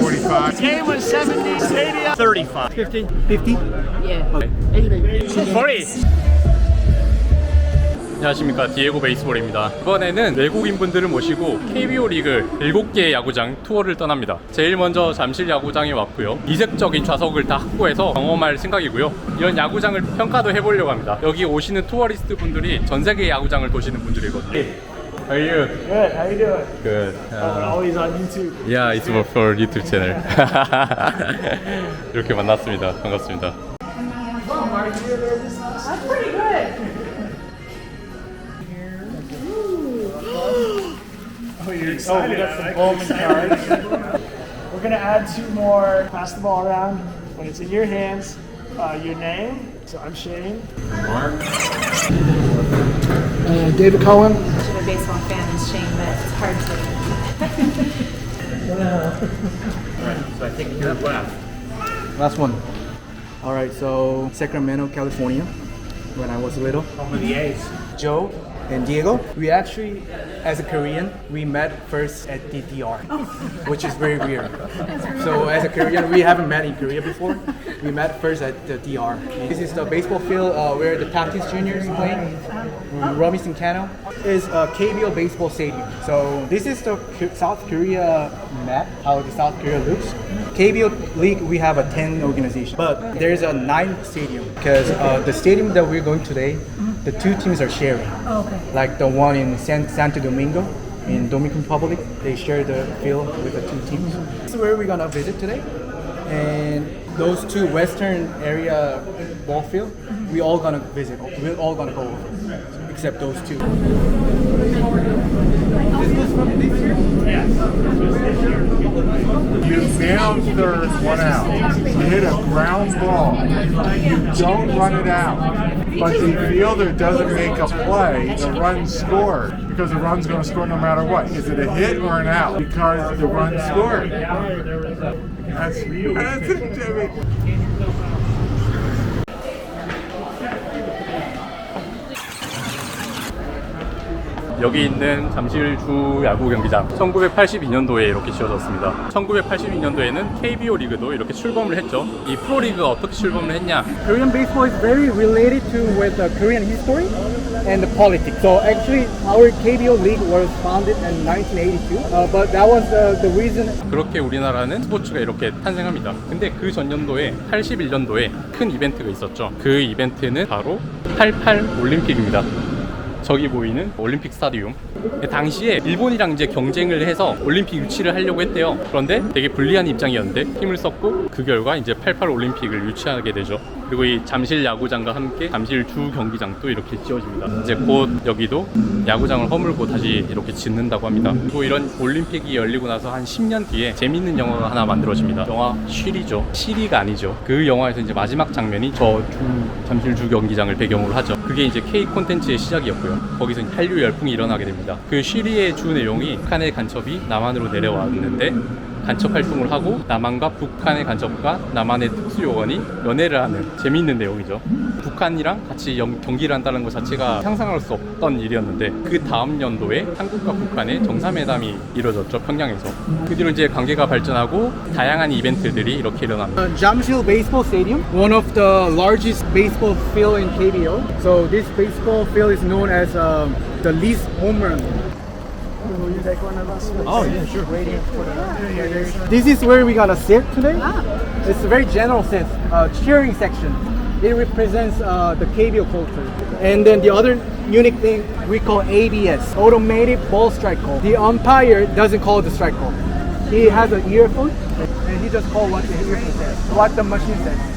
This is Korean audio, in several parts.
45. Game was 70. Stadium 35. 50? 50? Yeah. 40. 안녕하십니까 디에고 베이스볼입니다 이번에는 외국인 분들을 모시고 KBO 리그 7개의 야구장 투어를 떠납니다 제일 먼저 잠실 야구장에 왔고요 이색적인 좌석을 다 확보해서 경험할 생각이고요 이런 야구장을 평가도 해보려고 합니다 여기 오시는 투어리스트 분들이 전 세계 야구장을 도시는 분들이거든요 How are you? Good. How you doing? Good. Uh, Always on YouTube. yeah, it's for, for YouTube channel. 이렇게 만났습니다. 반갑습니다. That's pretty good. Oh, you're excited. Oh, we got some Bowman cards. We're gonna add two more. Pass the ball around. When it's in your hands, uh, your name. So I'm Shane. Mark. Uh, David Cohen. I'm a baseball fan is Shane, but it's hard to. Last one. All right, so Sacramento, California, when I was little. Home of the A's. Joe and Diego. We actually, as a Korean, we met first at the DR, which is very weird. So as a Korean, we haven't met in Korea before. We met first at the DR. This is the baseball field uh, where the Tatis Juniors play. Robinson Cano is a KBO baseball stadium. So this is the South Korea map, how the South Korea looks. KBO league, we have a 10 organization, but there's a nine stadium because uh, the stadium that we're going today, the two teams are sharing. Okay. Like the one in San- Santo Domingo in Dominican Republic, they share the field with the two teams. This is where we're gonna visit today, and those two western area ball field, we all gonna visit. We're all gonna go over, except those two. You nailed third, one out. You hit a ground ball. You don't run it out. But the fielder doesn't make a play, the run scored. Because the run's going to score no matter what. Is it a hit or an out? Because the run scored. That's, that's it, Jimmy. 여기 있는 잠실주 야구 경기장 1982년도에 이렇게 지어졌습니다. 1982년도에는 KBO 리그도 이렇게 출범을 했죠. 이 프로리그가 어떻게 출범을 했냐? Korean baseball is very related to with the Korean history and the politics. So actually, our KBO league was founded in 1982, uh, but that was the, the reason. 그렇게 우리나라는 스포츠가 이렇게 탄생합니다. 근데 그 전년도에 81년도에 큰 이벤트가 있었죠. 그 이벤트는 바로 88 올림픽입니다. 저기 보이는 올림픽 스타디움. 당시에 일본이랑 이제 경쟁을 해서 올림픽 유치를 하려고 했대요. 그런데 되게 불리한 입장이었는데 힘을 썼고 그 결과 이제 88 올림픽을 유치하게 되죠. 그리고 이 잠실 야구장과 함께 잠실 주 경기장도 이렇게 지어집니다. 이제 곧 여기도 야구장을 허물고 다시 이렇게 짓는다고 합니다. 그리고 이런 올림픽이 열리고 나서 한 10년 뒤에 재밌는 영화가 하나 만들어집니다. 영화 쉬리죠. 시리가 아니죠. 그 영화에서 이제 마지막 장면이 저 주 잠실 주 경기장을 배경으로 하죠. 그게 이제 K 콘텐츠의 시작이었고요. 거기서 한류 열풍이 일어나게 됩니다. 그 쉬리의 주 내용이 북한의 간첩이 남한으로 내려왔는데 간첩 활동을 하고 남한과 북한의 간첩과 남한의 특수요원이 연애를 하는 재미있는 내용이죠. 북한이랑 같이 영- 경기를 한다는 것 자체가 상상할 수 없던 일이었는데 그 다음 연도에 한국과 북한의 정상회담이 이루어졌죠 평양에서. 그 뒤로 이제 관계가 발전하고 다양한 이벤트들이 이렇게 일어납니다. Uh, Jamsil Baseball Stadium, one of the largest baseball field in KBO. So this baseball field is known as um, the least home run. Will take one of us? Oh yeah, sure. Waiting for the. This is where we gonna sit today. It's a very general sense, uh, cheering section. It represents uh, the KBO culture. And then the other unique thing we call ABS, automated ball strike call. The umpire doesn't call the strike call. He has an earphone and he just calls what the earphone says, what the machine says.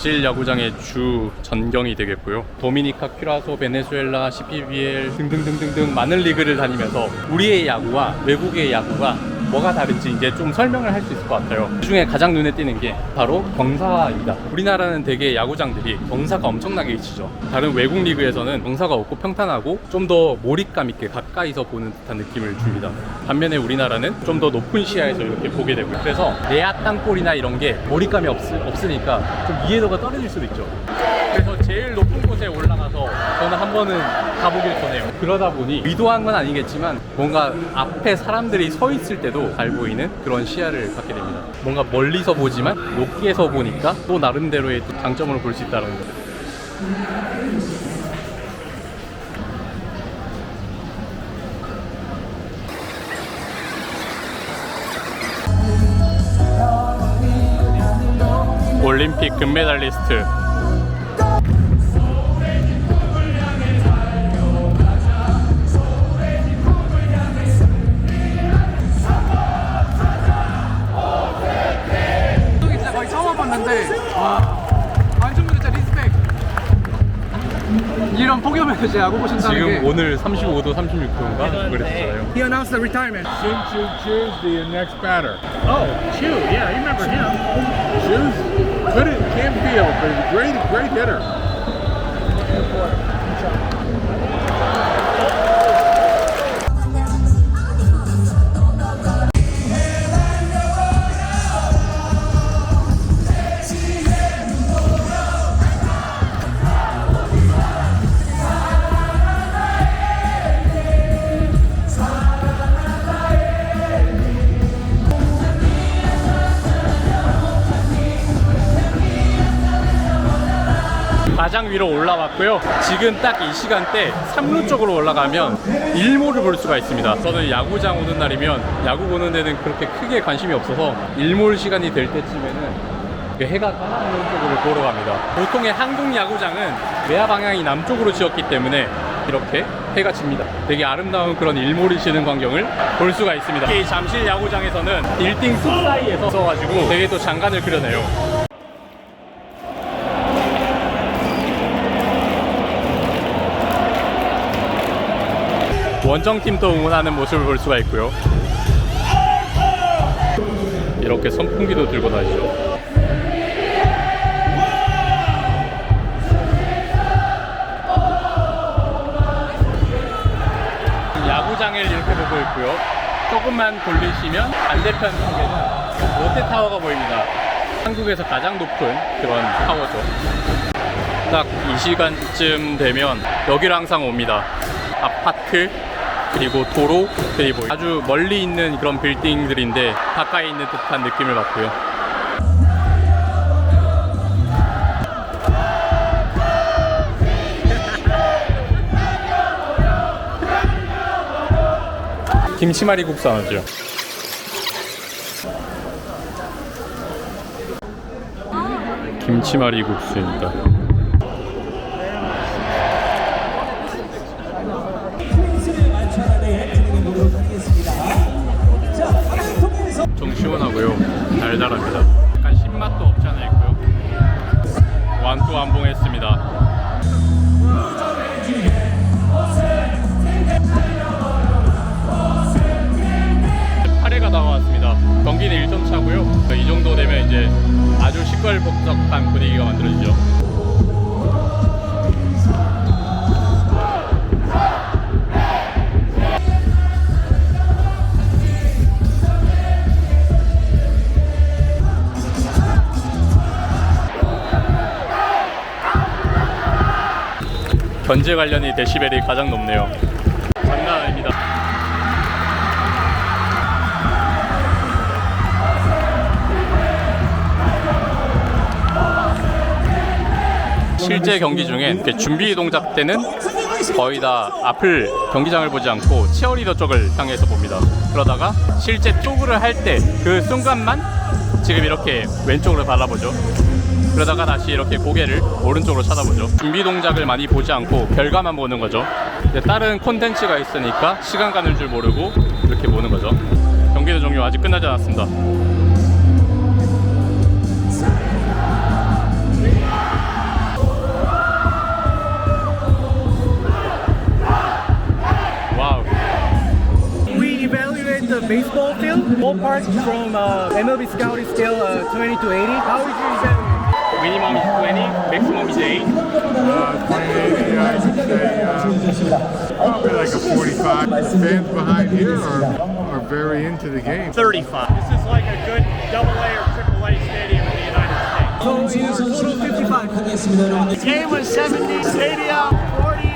잠실 야구장의 주 전경이 되겠고요. 도미니카, 큐라소, 베네수엘라, CPBL 등등등등등 많은 리그를 다니면서 우리의 야구와 외국의 야구가 뭐가 다른지 이제 좀 설명을 할 수 있을 것 같아요. 그 중에 가장 눈에 띄는 게 바로 경사입니다. 우리나라는 되게 야구장들이 경사가 엄청나게 있죠. 다른 외국 리그에서는 경사가 없고 평탄하고 좀 더 몰입감 있게 가까이서 보는 듯한 느낌을 줍니다. 반면에 우리나라는 좀 더 높은 시야에서 이렇게 보게 되고요. 그래서 내야 땅볼이나 이런 게 몰입감이 없, 없으니까 좀 이해도가 떨어질 수도 있죠. 그래서 제일 높은 곳 곳에 올라가서 저는 한 번은 가보길 권해요. 그러다 보니 의도한 건 아니겠지만 뭔가 앞에 사람들이 서 있을 때도 잘 보이는 그런 시야를 갖게 됩니다. 뭔가 멀리서 보지만 높게서 보니까 또 나름대로의 또 장점을 볼수 있다는 거죠. 올림픽 금메달리스트 이제 야구 보신다는 지금 게 오늘 35도 36도인가 그랬잖아요 He announced the retirement Shin Chu Chu's the next batter. Oh, Chew. Yeah, you remember him. Chu's good at can't field, but he's a great, great hitter. 가장 위로 올라왔고요. 지금 딱 이 시간대 3루 쪽으로 올라가면 일몰을 볼 수가 있습니다. 저는 야구장 오는 날이면 야구 보는 데는 그렇게 크게 관심이 없어서 일몰 시간이 될 때쯤에는 그 해가 떠나는 쪽으로 보러 갑니다. 보통의 한국 야구장은 외야 방향이 남쪽으로 지었기 때문에 이렇게 해가 집니다. 되게 아름다운 그런 일몰이 지는 광경을 볼 수가 있습니다. 특히 잠실 야구장에서는 빌딩 숲 사이에서 서가지고 되게 또 장관을 그려내요. 원정팀도 응원하는 모습을 볼 수가 있고요. 이렇게 선풍기도 들고 다니죠. 야구장을 이렇게 보고 있고요. 조금만 돌리시면 반대편 쪽에는 롯데타워가 보입니다. 한국에서 가장 높은 그런 타워죠. 딱이 시간쯤 되면 여기를 항상 옵니다. 아파트 그리고 도로 그리고 아주 멀리 있는 그런 빌딩들인데 가까이 있는 듯한 느낌을 받고요. 김치말이 국수 하나죠. 김치말이 국수입니다. 완투 완봉했습니다. 다가왔습니다. 경기는 1점 차고요. 이 정도 되면 이제 아주 시끌벅적한 분위기가 만들어지죠. 견제 관련이 데시벨이 가장 높네요. 장난 아닙니다. 실제 경기 이렇게 준비 동작 때는 거의 다 앞을 경기장을 보지 않고 치어리더 쪽을 향해서 봅니다. 그러다가 실제 쪼그를 할 때 그 순간만 지금 이렇게 왼쪽으로 바라보죠. 그러다가 다시 이렇게 고개를 오른쪽으로 쳐다보죠. 준비 동작을 많이 보지 않고 결과만 보는 거죠. 다른 콘텐츠가 있으니까 시간 가는 줄 모르고 이렇게 보는 거죠. 경기도 종료 아직 끝나지 않았습니다. the baseball field, ballpark from MLB scouting scale 20 to 80. How would you evaluate? Minimum is 20, maximum is 8. Uh, 2080, I would say uh, probably like a 45. The fans behind here are, are very into the game. 35. This is like a good double A or triple A stadium in the United States. 55. The game was 70, stadium 40,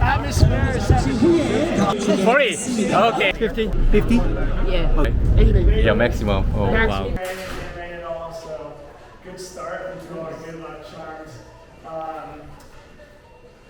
atmosphere 70. 40. Okay. 50? 50? Yeah. Yeah, maximum. Oh, wow.